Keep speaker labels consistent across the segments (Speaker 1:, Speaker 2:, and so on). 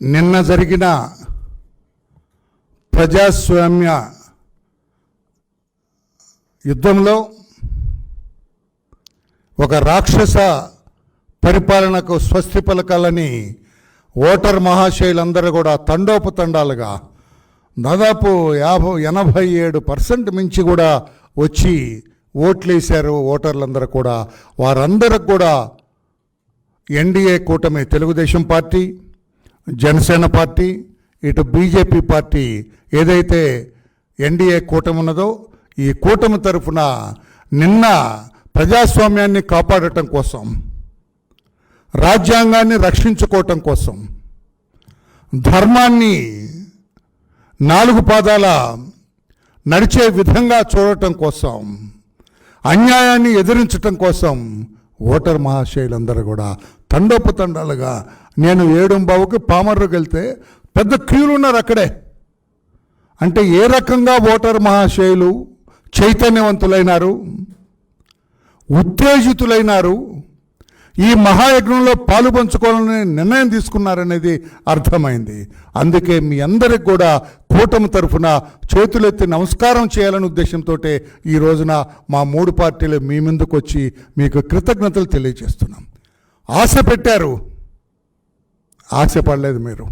Speaker 1: నిన్న జరిగిన ప్రజాస్వామ్య యుద్ధంలో ఒక రాక్షస పరిపాలనకు స్వస్తి పలకాలని ఓటర్ మహాశయులందరూ కూడా తండోపతండాలుగా దాదాపు యాభై ఎనభై ఏడు పర్సెంట్ మించి కూడా వచ్చి ఓట్లేశారు ఓటర్లందరూ కూడా. వారందరికి కూడా ఎన్డీఏ కూటమి తెలుగుదేశం పార్టీ జనసేన పార్టీ ఇటు బీజేపీ పార్టీ ఏదైతే ఎన్డీఏ కూటమి ఉన్నదో ఈ కూటమి తరఫున నిన్న ప్రజాస్వామ్యాన్ని కాపాడటం కోసం రాజ్యాంగాన్ని రక్షించుకోవటం కోసం ధర్మాన్ని నాలుగు పాదాల నడిచే విధంగా చూడటం కోసం అన్యాయాన్ని ఎదిరించటం కోసం ఓటర్ మహాశయులందరూ కూడా తండోపతండాలుగా నేను ఏడుంబావుకి పామర్రుకి వెళ్తే పెద్ద క్యూలు ఉన్నారు అక్కడే. అంటే ఏ రకంగా ఓటర్ మహాశయులు చైతన్యవంతులైనారు? ఉత్తేజితులైనారు? ఈ మహాయజ్ఞంలో పాలు పంచుకోవాలని నిర్ణయం తీసుకున్నారనేది అర్థమైంది. అందుకే మీ అందరికి కూడా కూటమి తరఫున చేతులెత్తి నమస్కారం చేయాలనే ఉద్దేశంతో ఈ రోజున మా మూడు పార్టీలు మీ ముందుకు వచ్చి మీకు కృతజ్ఞతలు తెలియజేస్తున్నాం. ఆశ పెట్టారు. ఆశ పడలేదు మీరు.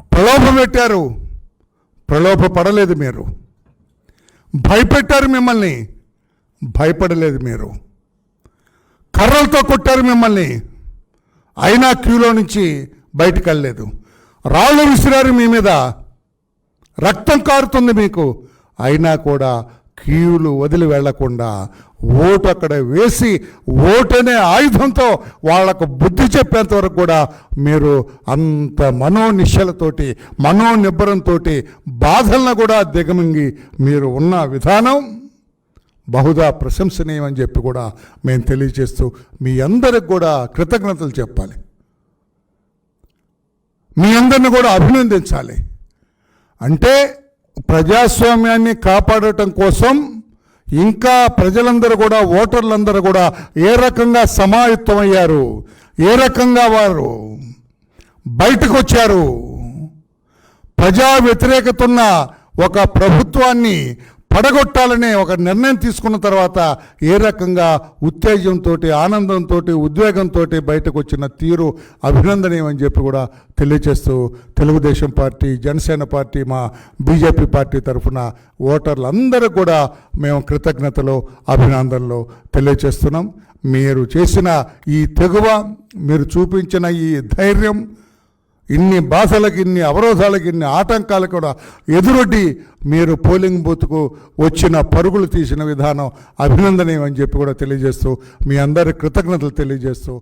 Speaker 1: ప్రలోభం పెట్టారు. ప్రలోభ పడలేదు మీరు. భయపెట్టారు మిమ్మల్ని. భయపడలేదు మీరు. కర్రలతో కొట్టారు మిమ్మల్ని. అయినా క్యూలో నుంచి బయటకు వెళ్ళలేదు రాళ్ళు విసిరారు మీ మీద. రక్తం కారుతుంది మీకు. అయినా కూడా క్యూలు వదిలి వెళ్ళకుండా ఓటు అక్కడ వేసి ఓటనే ఆయుధంతో వాళ్ళకు బుద్ధి చెప్పేంత వరకు కూడా మీరు అంత మనోనిశ్చలతోటి మనోనిబ్బరంతో బాధలను కూడా దిగమింగి మీరు ఉన్న విధానం బహుదా ప్రశంసనీయమని చెప్పి కూడా మేము తెలియజేస్తూ మీ అందరికి కూడా కృతజ్ఞతలు చెప్పాలి. మీ అందరిని కూడా అభినందించాలి. అంటే ప్రజాస్వామ్యాన్ని కాపాడటం కోసం ఇంకా ప్రజలందరూ కూడా ఓటర్లందరూ కూడా ఏ రకంగా సమాయుత్తమయ్యారు ఏ రకంగా వారు బయటకు వచ్చారు ప్రజా వ్యతిరేకత ఉన్న ఒక ప్రభుత్వాన్ని పడగొట్టాలనే ఒక నిర్ణయం తీసుకున్న తర్వాత ఏ రకంగా ఉత్తేజంతో ఆనందంతో ఉద్వేగంతో బయటకు వచ్చిన తీరు అభినందనీయమని చెప్పి కూడా తెలియజేస్తూ తెలుగుదేశం పార్టీ జనసేన పార్టీ మా బీజేపీ పార్టీ తరఫున ఓటర్లందరూ కూడా మేము కృతజ్ఞతలు అభినందనలు తెలియజేస్తున్నాం మీరు చేసిన ఈ తెగువ మీరు చూపించిన ఈ ధైర్యం ఇన్ని బాధలకు ఇన్ని అవరోధాలకు ఇన్ని ఆటంకాలు కూడా ఎదురొడ్డి మీరు పోలింగ్ బూత్కు వచ్చిన పరుగులు తీసిన విధానం అభినందనీయం అని చెప్పి కూడా తెలియజేస్తూ మీ అందరి కృతజ్ఞతలు తెలియజేస్తూ